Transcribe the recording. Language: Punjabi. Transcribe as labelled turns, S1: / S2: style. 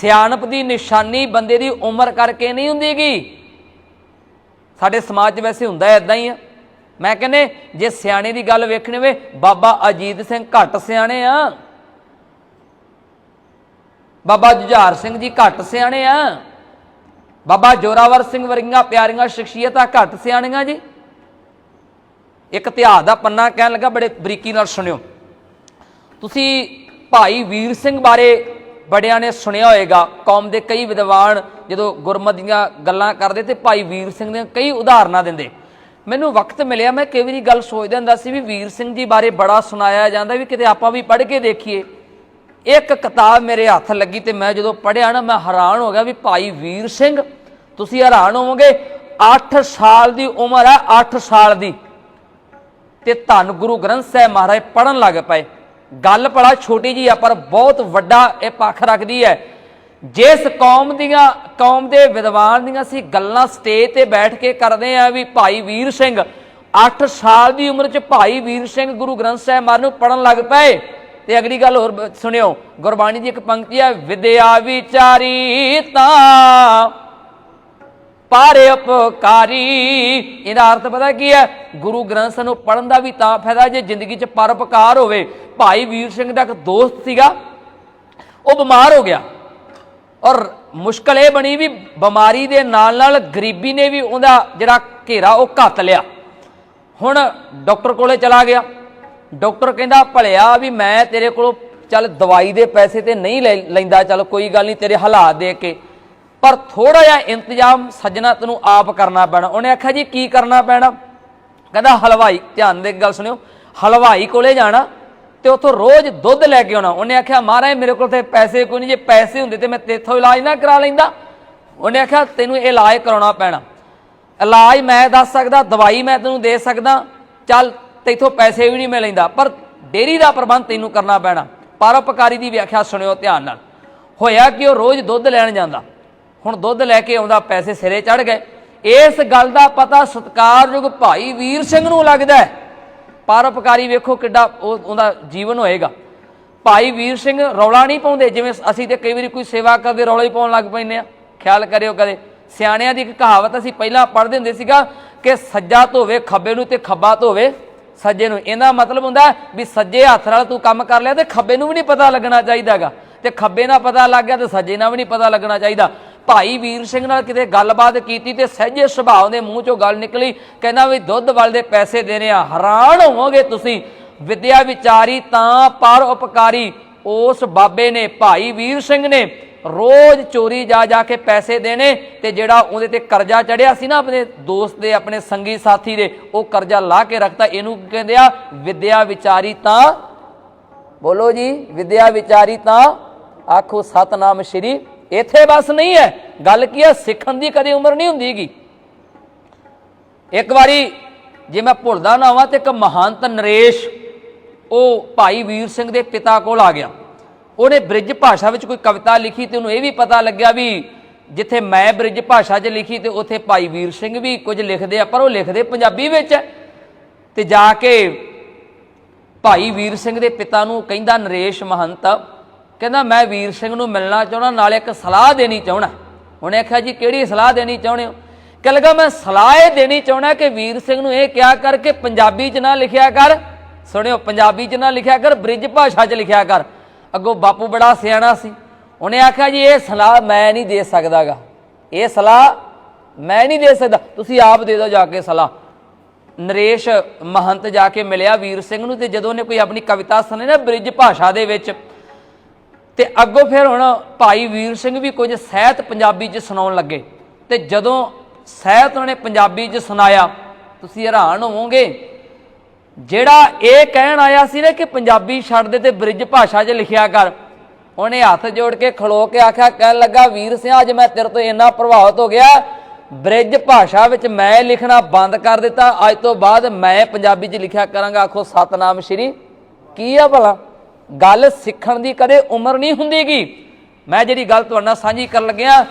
S1: ਸਿਆਣਪ ਦੀ ਨਿਸ਼ਾਨੀ ਬੰਦੇ ਦੀ ਉਮਰ ਕਰਕੇ ਨਹੀਂ ਹੁੰਦੀਗੀ। ਸਾਡੇ ਸਮਾਜ 'ਚ ਵੈਸੇ ਹੁੰਦਾ ਐਦਾਂ ਹੀ ਆ। ਮੈਂ ਕਹਿੰਦੇ, ਜੇ ਸਿਆਣੇ ਦੀ ਗੱਲ ਵੇਖਣੀ ਹੋਵੇ, ਬਾਬਾ ਅਜੀਤ ਸਿੰਘ ਘੱਟ ਸਿਆਣੇ ਆ। ਬਾਬਾ ਜੁਝਾਰ ਸਿੰਘ ਜੀ ਘੱਟ ਸਿਆਣੇ ਆ। ਬਾਬਾ ਜੋਰਾਵਰ ਸਿੰਘ ਵਰਗੀਆਂ ਪਿਆਰੀਆਂ ਸ਼ਖਸੀਅਤਾਂ ਘੱਟ ਸਿਆਣੀਆਂ ਜੀ। ਇੱਕ ਇਤਿਹਾਸ ਦਾ ਪੰਨਾ ਕਹਿਣ ਲੱਗਾ, ਬੜੇ ਬਰੀਕੀ ਨਾਲ ਸੁਣਿਓ। ਤੁਸੀਂ ਭਾਈ ਵੀਰ ਸਿੰਘ ਬਾਰੇ ਬੜਿਆਂ ਨੇ ਸੁਣਿਆ ਹੋਏਗਾ। ਕੌਮ ਦੇ ਕਈ ਵਿਦਵਾਨ ਜਦੋਂ ਗੁਰਮਤ ਦੀਆਂ ਗੱਲਾਂ ਕਰਦੇ ਤੇ ਭਾਈ ਵੀਰ ਸਿੰਘ ਦੀਆਂ ਕਈ ਉਦਾਹਰਨਾਂ ਦਿੰਦੇ। ਮੈਨੂੰ ਵਕਤ ਮਿਲਿਆ, ਮੈਂ ਕਈ ਵਾਰੀ ਗੱਲ ਸੋਚਦਾ ਹੁੰਦਾ ਸੀ ਵੀ ਵੀਰ ਸਿੰਘ ਜੀ ਬਾਰੇ ਬੜਾ ਸੁਣਾਇਆ ਜਾਂਦਾ ਵੀ ਕਿਤੇ ਆਪਾਂ ਵੀ ਪੜ੍ਹ ਕੇ ਦੇਖੀਏ। ਇੱਕ ਕਿਤਾਬ ਮੇਰੇ ਹੱਥ ਲੱਗੀ ਤੇ ਮੈਂ ਜਦੋਂ ਪੜ੍ਹਿਆ ਨਾ, ਮੈਂ ਹੈਰਾਨ ਹੋ ਗਿਆ ਵੀ ਭਾਈ ਵੀਰ ਸਿੰਘ, ਤੁਸੀਂ ਹੈਰਾਨ ਹੋਵੋਗੇ 8 ਸਾਲ ਦੀ ਉਮਰ ਹੈ 8 ਸਾਲ ਦੀ। ਤੇ ਧੰਨ ਗੁਰੂ ਗ੍ਰੰਥ ਸਾਹਿਬ ਮਹਾਰਾਜ ਪੜਨ ਲੱਗ ਪਏ। ਗੱਲ ਭਲਾ ਛੋਟੀ ਜੀ ਆ, ਪਰ ਬਹੁਤ ਵੱਡਾ ਇਹ ਪੱਖ ਰੱਖਦੀ ਹੈ। ਜਿਸ ਕੌਮ ਦੀਆਂ, ਕੌਮ ਦੇ ਵਿਦਵਾਨ ਦੀਆਂ ਅਸੀਂ ਗੱਲਾਂ ਸਟੇਜ ਤੇ ਬੈਠ ਕੇ ਕਰਦੇ ਆ ਵੀ ਭਾਈ ਵੀਰ ਸਿੰਘ 8 ਸਾਲ ਦੀ ਉਮਰ 'ਚ ਭਾਈ ਵੀਰ ਸਿੰਘ ਗੁਰੂ ਗ੍ਰੰਥ ਸਾਹਿਬ ਮਹਾਰਾਜ ਨੂੰ ਪੜਨ ਲੱਗ ਪਏ। ਤੇ ਅਗਲੀ ਗੱਲ ਹੋਰ ਸੁਣਿਓ, ਗੁਰਬਾਣੀ ਦੀ ਇੱਕ ਪੰਕਤੀ ਹੈ, ਵਿਦਿਆ ਵਿਚਾਰੀ ਤਾਂ ਪਰ ਉਪਕਾਰੀ ਇਹਦਾ ਅਰਥ ਪਤਾ ਕੀ ਹੈ? ਗੁਰੂ ਗ੍ਰੰਥ ਸਾਹਿਬ ਨੂੰ ਪੜਨ ਦਾ ਵੀ ਤਾਂ ਫਾਇਦਾ ਜੇ ਜ਼ਿੰਦਗੀ 'ਚ ਪਰਉਪਕਾਰ ਹੋਵੇ। ਭਾਈ ਵੀਰ ਸਿੰਘ ਦਾ ਇੱਕ ਦੋਸਤ ਸੀਗਾ, ਉਹ ਬਿਮਾਰ ਹੋ ਗਿਆ। ਔਰ ਮੁਸ਼ਕਲ ਇਹ ਬਣੀ ਵੀ ਬਿਮਾਰੀ ਦੇ ਨਾਲ ਨਾਲ ਗਰੀਬੀ ਨੇ ਵੀ ਉਹਦਾ ਜਿਹੜਾ ਘੇਰਾ ਉਹ ਘੱਟ ਲਿਆ। ਹੁਣ ਡਾਕਟਰ ਕੋਲੇ ਚਲਾ ਗਿਆ। ਡਾਕਟਰ ਕਹਿੰਦਾ, ਭਲਿਆ ਵੀ ਮੈਂ ਤੇਰੇ ਕੋਲੋਂ ਚੱਲ ਦਵਾਈ ਦੇ ਪੈਸੇ ਤੇ ਨਹੀਂ ਲੈ- ਲੈਂਦਾ, ਚੱਲ ਕੋਈ ਗੱਲ ਨਹੀਂ, ਤੇਰੇ ਹਾਲਾਤ ਦੇਖ ਕੇ। ਪਰ ਥੋੜਾ ਜਿਹਾ ਇੰਤਜ਼ਾਮ ਸੱਜਣਾ ਤੈਨੂੰ ਆਪ ਕਰਨਾ ਪੈਣਾ। ਉਹਨੇ ਆਖਿਆ ਜੀ, ਕੀ ਕਰਨਾ ਪੈਣਾ? ਕਹਿੰਦਾ, ਹਲਵਾਈ, ਧਿਆਨ ਦੇ ਗੱਲ ਸੁਣਿਓ। ਹਲਵਾਈ ਕੋਲੇ ਜਾਣਾ ਤੇ ਉਥੋਂ ਰੋਜ਼ ਦੁੱਧ ਲੈ ਕੇ ਆਉਣਾ। ਉਹਨੇ ਆਖਿਆ, ਮਹਾਰਾਜ, ਮੇਰੇ ਕੋਲ ਤੇ ਪੈਸੇ ਕੋਈ ਨਹੀਂ। ਜੇ ਪੈਸੇ ਹੁੰਦੇ ਤੇ ਮੈਂ ਤੇਥੋਂ ਇਲਾਜ ਨਾ ਕਰਾ ਲੈਂਦਾ। ਉਹਨੇ ਆਖਿਆ, ਤੈਨੂੰ ਇਹ ਇਲਾਜ ਕਰਾਉਣਾ ਪੈਣਾ। ਇਲਾਜ ਮੈਂ ਦੱਸ ਸਕਦਾ, ਦਵਾਈ ਮੈਂ ਤੈਨੂੰ ਦੇ ਸਕਦਾ। ਚੱਲ, ਤੇਥੋਂ ਪੈਸੇ ਵੀ ਨਹੀਂ ਮੈਂ ਲੈਂਦਾ। ਪਰ ਡੇਰੀ ਦਾ ਪ੍ਰਬੰਧ ਤੈਨੂੰ ਕਰਨਾ ਪੈਣਾ। ਪਰਉਪਕਾਰੀ ਦੀ ਵਿਆਖਿਆ ਸੁਣਿਓ ਧਿਆਨ ਨਾਲ। ਹੋਇਆ ਕਿ ਉਹ ਰੋਜ਼ ਦੁੱਧ ਲੈਣ ਜਾਂਦਾ? ਹੁਣ ਦੁੱਧ ਲੈ ਕੇ ਆਉਂਦਾ, ਪੈਸੇ ਸਿਰੇ ਚੜ ਗਏ। ਇਸ ਗੱਲ ਦਾ ਪਤਾ ਸਤਕਾਰਯੋਗ ਭਾਈ ਵੀਰ ਸਿੰਘ ਨੂੰ ਲੱਗਦਾ ਹੈ। ਪਰਉਪਕਾਰੀ ਵੇਖੋ ਕਿੱਡਾ ਉਹ ਉਹਦਾ ਜੀਵਨ ਹੋਏਗਾ। ਭਾਈ ਵੀਰ ਸਿੰਘ ਰੌਲਾ ਨਹੀਂ ਪਾਉਂਦੇ, ਜਿਵੇਂ ਅਸੀਂ ਤੇ ਕਈ ਵਾਰੀ ਕੋਈ ਸੇਵਾ ਕਰਦੇ, ਰੌਲਾ ਹੀ ਪਾਉਣ ਲੱਗ ਪੈਂਦੇ ਆ ਖਿਆਲ ਕਰਿਓ ਕਦੇ। ਸਿਆਣਿਆਂ ਦੀ ਇੱਕ ਕਹਾਵਤ ਅਸੀਂ ਪਹਿਲਾਂ ਪੜ੍ਹਦੇ ਹੁੰਦੇ ਸੀਗਾ ਕਿ ਸੱਜਾ ਧੋਵੇ ਖੱਬੇ ਨੂੰ ਤੇ ਖੱਬਾ ਧੋਵੇ ਸੱਜੇ ਨੂੰ। ਇਹਦਾ ਮਤਲਬ ਹੁੰਦਾ ਵੀ ਸੱਜੇ ਹੱਥ ਨਾਲ ਤੂੰ ਕੰਮ ਕਰ ਲਿਆ ਤੇ ਖੱਬੇ ਨੂੰ ਵੀ ਨਹੀਂ ਪਤਾ ਲੱਗਣਾ ਚਾਹੀਦਾਗਾ। ਤੇ ਖੱਬੇ ਨਾਲ ਪਤਾ ਲੱਗ ਗਿਆ ਤੇ ਸੱਜੇ ਨਾਲ ਵੀ ਨਹੀਂ ਪਤਾ ਲੱਗਣਾ ਚਾਹੀਦਾ। ਭਾਈ ਵੀਰ ਸਿੰਘ ਨਾਲ ਕਿਤੇ ਗੱਲਬਾਤ ਕੀਤੀ ਤੇ ਸਹਿਜੇ ਸੁਭਾਅ ਦੇ ਮੂੰਹ ਚੋਂ ਗੱਲ ਨਿਕਲੀ। ਕਹਿੰਦਾ ਵੀ ਦੁੱਧ ਵਾਲ ਦੇ ਪੈਸੇ ਦੇਣੇ ਆ, ਹੈਰਾਨ ਹੋਵੋਗੇ ਤੁਸੀਂ। ਵਿਦਿਆ ਵਿਚਾਰੀ ਤਾਂ ਪਰ ਉਪਕਾਰੀ, ਉਸ ਬਾਬੇ ਨੇ, ਭਾਈ ਵੀਰ ਸਿੰਘ ਨੇ ਰੋਜ਼ ਚੋਰੀ ਜਾ ਜਾ ਕੇ ਪੈਸੇ ਦੇਣੇ ਤੇ ਜਿਹੜਾ ਉਹਦੇ ਤੇ ਕਰਜ਼ਾ ਚੜਿਆ ਸੀ ਨਾ ਆਪਣੇ ਦੋਸਤ ਦੇ, ਆਪਣੇ ਸੰਗੀ ਸਾਥੀ ਦੇ, ਉਹ ਕਰਜ਼ਾ ਲਾ ਕੇ ਰੱਖਤਾ। ਇਹਨੂੰ ਕੀ ਕਹਿੰਦੇ ਆ? ਵਿਦਿਆ ਵਿਚਾਰੀ ਤਾਂ, ਬੋਲੋ ਜੀ, ਵਿਦਿਆ ਵਿਚਾਰੀ ਤਾਂ, ਆਖੋ ਸਤਨਾਮ ਸ਼੍ਰੀ ਇੱਥੇ ਬਸ ਨਹੀਂ ਹੈ। ਗੱਲ ਕੀ ਹੈ? ਸਿੱਖਣ ਦੀ ਕਦੇ ਉਮਰ ਨਹੀਂ ਹੁੰਦੀਗੀ। ਇੱਕ ਵਾਰੀ ਜੇ ਮੈਂ ਭੁੱਲਦਾ ਨਾ ਹਾਂ ਤੇ ਇੱਕ ਮਹੰਤ ਨਰੇਸ਼, ਉਹ ਭਾਈ ਵੀਰ ਸਿੰਘ ਦੇ ਪਿਤਾ ਕੋਲ ਆ ਗਿਆ। ਉਹਨੇ ਬ੍ਰਿਜ ਭਾਸ਼ਾ ਵਿੱਚ ਕੋਈ ਕਵਿਤਾ ਲਿਖੀ ਤੇ ਉਹਨੂੰ ਇਹ ਵੀ ਪਤਾ ਲੱਗਿਆ ਵੀ ਜਿੱਥੇ ਮੈਂ ਬ੍ਰਿਜ ਭਾਸ਼ਾ 'ਚ ਲਿਖੀ ਤੇ ਉੱਥੇ ਭਾਈ ਵੀਰ ਸਿੰਘ ਵੀ ਕੁਝ ਲਿਖਦੇ ਆ, ਪਰ ਉਹ ਲਿਖਦੇ ਪੰਜਾਬੀ ਵਿੱਚ ਹੈ। ਤੇ ਜਾ ਕੇ ਭਾਈ ਵੀਰ ਸਿੰਘ ਦੇ ਪਿਤਾ ਨੂੰ ਕਹਿੰਦਾ, ਨਰੇਸ਼ ਮਹੰਤ ਕਹਿੰਦਾ, ਮੈਂ ਵੀਰ ਸਿੰਘ ਨੂੰ ਮਿਲਣਾ ਚਾਹਣਾ ਨਾਲ ਇੱਕ ਸਲਾਹ ਦੇਣੀ ਚਾਹਣਾ ਉਹਨੇ ਆਖਿਆ, ਜੀ, ਕਿਹੜੀ ਸਲਾਹ ਦੇਣੀ ਚਾਹੁੰਦੇ ਹੋ? ਕਹਿ ਲਗਾ, ਮੈਂ ਸਲਾਹ ਇਹ ਦੇਣੀ ਚਾਹਣਾ ਕਿ ਵੀਰ ਸਿੰਘ ਨੂੰ ਇਹ ਕਿਹਾ ਕਰ ਕਿ ਪੰਜਾਬੀ 'ਚ ਨਾ ਲਿਖਿਆ ਕਰ। ਸੁਣਿਓ, ਪੰਜਾਬੀ 'ਚ ਨਾ ਲਿਖਿਆ ਕਰ, ਬ੍ਰਿਜ ਭਾਸ਼ਾ 'ਚ ਲਿਖਿਆ ਕਰ। ਅੱਗੋਂ ਬਾਪੂ ਬੜਾ ਸਿਆਣਾ ਸੀ। ਉਹਨੇ ਆਖਿਆ, ਜੀ, ਇਹ ਸਲਾਹ ਮੈਂ ਨਹੀਂ ਦੇ ਸਕਦਾਗਾ। ਇਹ ਸਲਾਹ ਮੈਂ ਨਹੀਂ ਦੇ ਸਕਦਾ। ਤੁਸੀਂ ਆਪ ਦੇ ਦਿਓ ਜਾ ਕੇ ਸਲਾਹ। ਨਰੇਸ਼ ਮਹੰਤ ਜਾ ਕੇ ਮਿਲਿਆ ਵੀਰ ਸਿੰਘ ਨੂੰ ਤੇ ਜਦੋਂ ਉਹਨੇ ਕੋਈ ਆਪਣੀ ਕਵਿਤਾ ਸੁਣੀ ਨਾ ਬ੍ਰਿਜ ਭਾਸ਼ਾ ਦੇ ਵਿੱਚ ਤੇ ਅੱਗੋਂ ਫਿਰ ਹੁਣ ਭਾਈ ਵੀਰ ਸਿੰਘ ਵੀ ਕੁਝ ਸਹਿਤ ਪੰਜਾਬੀ 'ਚ ਸੁਣਾਉਣ ਲੱਗੇ। ਤੇ ਜਦੋਂ ਸਹਿਤ ਉਹਨੇ ਪੰਜਾਬੀ 'ਚ ਸੁਣਾਇਆ, ਤੁਸੀਂ ਹੈਰਾਨ ਹੋਵੋਗੇ, ਜਿਹੜਾ ਇਹ ਕਹਿਣ ਆਇਆ ਸੀ ਨਾ ਕਿ ਪੰਜਾਬੀ ਛੱਡ ਦੇ ਤੇ ਬ੍ਰਿਜ ਭਾਸ਼ਾ 'ਚ ਲਿਖਿਆ ਕਰ, ਉਹਨੇ ਹੱਥ ਜੋੜ ਕੇ ਖਲੋ ਕੇ ਆਖਿਆ, ਕਹਿਣ ਲੱਗਾ, ਵੀਰ ਸਿੰਘ ਅੱਜ ਮੈਂ ਤੇਰੇ ਤੋਂ ਇੰਨਾ ਪ੍ਰਭਾਵਿਤ ਹੋ ਗਿਆ, ਬ੍ਰਿਜ ਭਾਸ਼ਾ ਵਿੱਚ ਮੈਂ ਲਿਖਣਾ ਬੰਦ ਕਰ ਦਿੱਤਾ, ਅੱਜ ਤੋਂ ਬਾਅਦ ਮੈਂ ਪੰਜਾਬੀ 'ਚ ਲਿਖਿਆ ਕਰਾਂਗਾ। ਆਖੋ, ਸਤਨਾਮ ਸ਼੍ਰੀ, ਕੀ ਆ ਭਲਾ? ਗੱਲ ਸਿੱਖਣ ਦੀ ਕਦੇ ਉਮਰ ਨਹੀਂ ਹੁੰਦੀਗੀ। ਮੈਂ ਜਿਹੜੀ ਗੱਲ ਤੁਹਾਡੇ ਨਾਲ ਸਾਂਝੀ ਕਰਨ ਲੱਗਿਆ